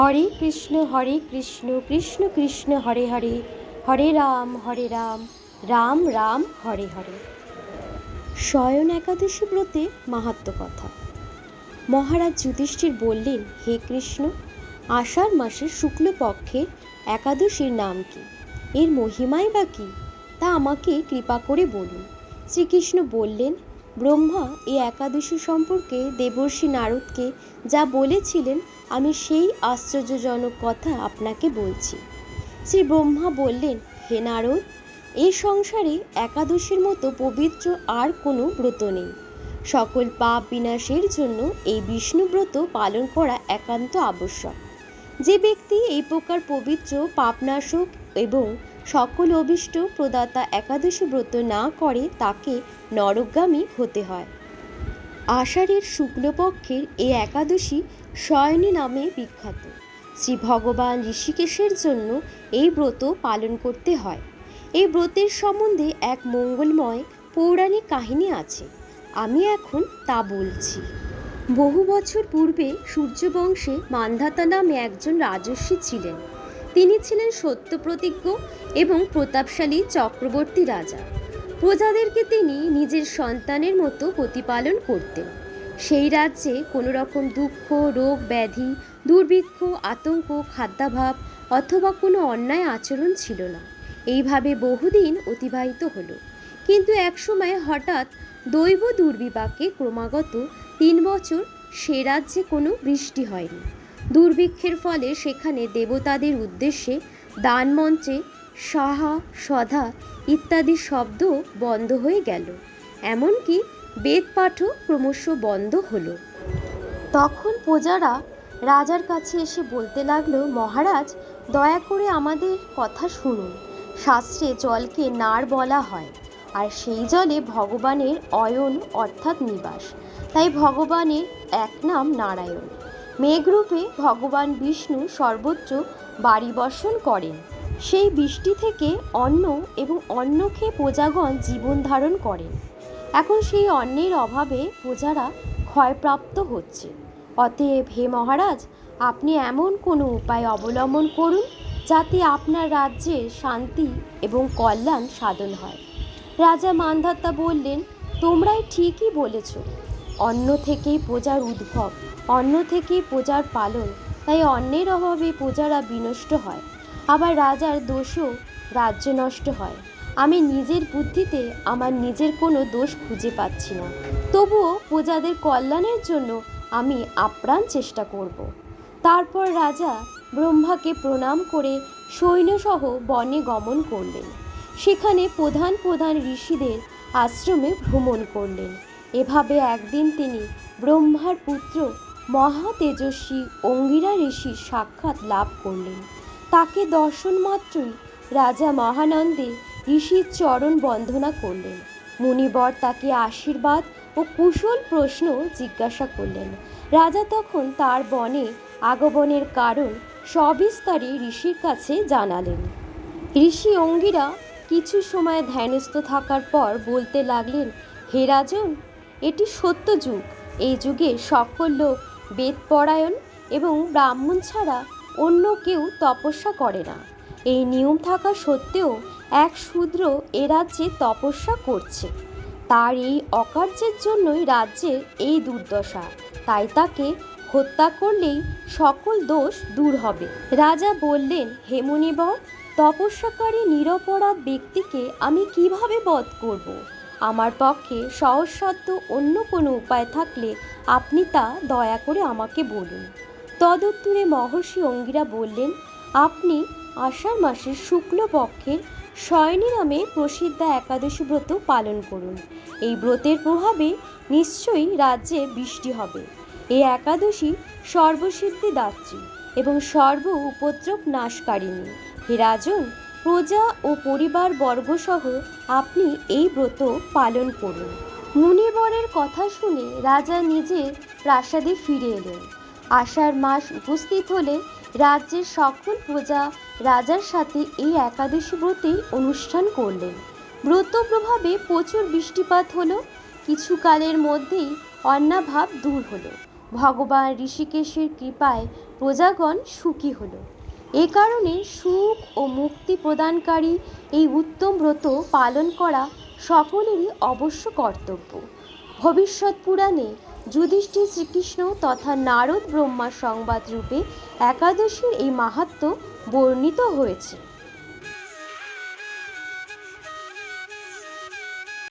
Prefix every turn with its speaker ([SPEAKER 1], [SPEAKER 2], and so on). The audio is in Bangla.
[SPEAKER 1] হরে কৃষ্ণ হরে কৃষ্ণ কৃষ্ণ কৃষ্ণ হরে হরে হরে রাম হরে রাম রাম রাম হরে হরে শয়ন একাদশী ব্রতে মাহাত্ম কথা মহারাজ যুধিষ্ঠির বললেন হে কৃষ্ণ আষাঢ় মাসের শুক্লপক্ষে একাদশীর নাম কি এর মহিমাই বা কী তা আমাকে কৃপা করে বলুন শ্রীকৃষ্ণ বললেন ব্রহ্মা এই একাদশী সম্পর্কে দেবর্ষী নারদকে যা বলেছিলেন আমি সেই আশ্চর্যজনক কথা আপনাকে বলছি শ্রী ব্রহ্মা বললেন হে নারদ এই সংসারে একাদশীর মতো পবিত্র আর কোনো ব্রত নেই সকল পাপ বিনাশের জন্য এই বিষ্ণুব্রত পালন করা একান্ত আবশ্যক যে ব্যক্তি এই প্রকার পবিত্র পাপনাশক এবং সকল অভিষ্ট প্রদাতা একাদশী ব্রত না করে তাকে নরকগামী হতে হয় আষাঢ়ের শুক্লপক্ষের এই একাদশী শয়নী নামে বিখ্যাত শ্রী ভগবান ঋষিকেশের জন্য এই ব্রত পালন করতে হয় এই ব্রতের সম্বন্ধে এক মঙ্গলময় পৌরাণিক কাহিনী আছে আমি এখন তা বলছি বহু বছর পূর্বে সূর্যবংশে মান্ধাতা নামে একজন রাজস্বী ছিলেন তিনি ছিলেন সত্যপ্রতিজ্ঞ এবং প্রতাপশালী চক্রবর্তী রাজা প্রজাদেরকে তিনি নিজের সন্তানের মতো প্রতিপালন করতেন সেই রাজ্যে কোনো রকম দুঃখ রোগ ব্যাধি দুর্ভিক্ষ আতঙ্ক খাদ্যাভাব অথবা কোনো অন্যায় আচরণ ছিল না এইভাবে বহুদিন অতিবাহিত হলো কিন্তু একসময় হঠাৎ দৈব দুর্বিপাকে ক্রমাগত তিন বছর সে রাজ্যে কোনো বৃষ্টি হয়নি দুর্ভিক্ষের ফলে সেখানে দেবতাদের উদ্দেশ্যে দান মঞ্চে সাহা সধা ইত্যাদি শব্দ বন্ধ হয়ে গেল এমনকি বেদ পাঠও ক্রমশ বন্ধ হলো তখন প্রজারা রাজার কাছে এসে বলতে লাগলো মহারাজ দয়া করে আমাদের কথা শুনুন শাস্ত্রে জলকে নার বলা হয় আর সেই জলে ভগবানের অয়ন অর্থাৎ নিবাস তাই ভগবানের এক নাম নারায়ণ মেঘরূপে ভগবান বিষ্ণু সর্বোচ্চ বাড়ি বর্ষণ করেন সেই বৃষ্টি থেকে অন্ন এবং অন্ন খেয়ে প্রজাগণ জীবন ধারণ করেন এখন সেই অন্নের অভাবে প্রজারা ক্ষয়প্রাপ্ত হচ্ছে অতএব হে মহারাজ আপনি এমন কোনো উপায় অবলম্বন করুন যাতে আপনার রাজ্যের শান্তি এবং কল্যাণ সাধন হয় রাজা মান্ধাত্তা বললেন তোমরাই ঠিকই বলেছ অন্ন থেকেই প্রজার উদ্ভব অন্ন থেকেই প্রজার পালন তাই অন্যের অভাবে প্রজারা বিনষ্ট হয় আবার রাজার দোষও রাজ্য নষ্ট হয় আমি নিজের বুদ্ধিতে আমার নিজের কোনো দোষ খুঁজে পাচ্ছি না তবুও প্রজাদের কল্যাণের জন্য আমি আপ্রাণ চেষ্টা করব তারপর রাজা ব্রহ্মাকে প্রণাম করে সৈন্যসহ বনে গমন করলেন সেখানে প্রধান প্রধান ঋষিদের আশ্রমে ভ্রমণ করলেন এভাবে একদিন তিনি ব্রহ্মার পুত্র মহা তেজস্বী অঙ্গিরা ঋষির সাক্ষাৎ লাভ করলেন তাকে দর্শন মাত্রই রাজা মহানন্দে ঋষির চরণ বন্দনা করলেন মুনিবর তাকে আশীর্বাদ ও কুশল প্রশ্ন জিজ্ঞাসা করলেন রাজা তখন তার বনে আগমনের কারণ সবিস্তারে ঋষির কাছে জানালেন ঋষি অঙ্গিরা কিছু সময় ধ্যানস্থ থাকার পর বলতে লাগলেন হে রাজন এটি সত্য যুগ এই যুগে সকল লোক বেদপরায়ণ এবং ব্রাহ্মণ ছাড়া অন্য কেউ তপস্যা করে না এই নিয়ম থাকা সত্ত্বেও এক শূদ্র এ রাজ্যে তপস্যা করছে তার এই অকার্যের জন্যই রাজ্যের এই দুর্দশা তাই তাকে হত্যা করলেই সকল দোষ দূর হবে রাজা বললেন হেমনিবর তপস্যাকারী নিরপরাধ ব্যক্তিকে আমি কিভাবে বধ করবো আমার পক্ষে সহজসাধ্য অন্য কোনো উপায় থাকলে আপনি তা দয়া করে আমাকে বলুন তদুত্তরে মহর্ষি অঙ্গিরা বললেন আপনি আষাঢ় মাসের শুক্লপক্ষের স্বয়নী নামে প্রসিদ্ধ একাদশী ব্রত পালন করুন এই ব্রতের প্রভাবে নিশ্চয়ই রাজ্যে বৃষ্টি হবে এই একাদশী সর্বসিদ্ধিদাত্রী এবং সর্ব উপদ্রব নাশকারিণী হে রাজন প্রজা ও পরিবার বর্গসহ আপনি এই ব্রত পালন করুন মুনিবরের কথা শুনে রাজা নিজে প্রাসাদে ফিরে এলেন আষাঢ় মাস উপস্থিত হলে রাজ্যের সকল প্রজা রাজার সাথে এই একাদশী ব্রতেই অনুষ্ঠান করলেন ব্রত প্রভাবে প্রচুর বৃষ্টিপাত হলো কিছুকালের মধ্যেই অন্নাভাব দূর হলো ভগবান ঋষিকেশের কৃপায় প্রজাগণ সুখী হলো এ কারণে সুখ ও মুক্তি প্রদানকারী এই উত্তম ব্রত পালন করা সকলেরই অবশ্য কর্তব্য ভবিষ্যৎ পুরাণে যুধিষ্ঠির শ্রীকৃষ্ণ তথা নারদ ব্রহ্মা সংবাদ রূপে একাদশীর এই মাহাত্ম বর্ণিত হয়েছে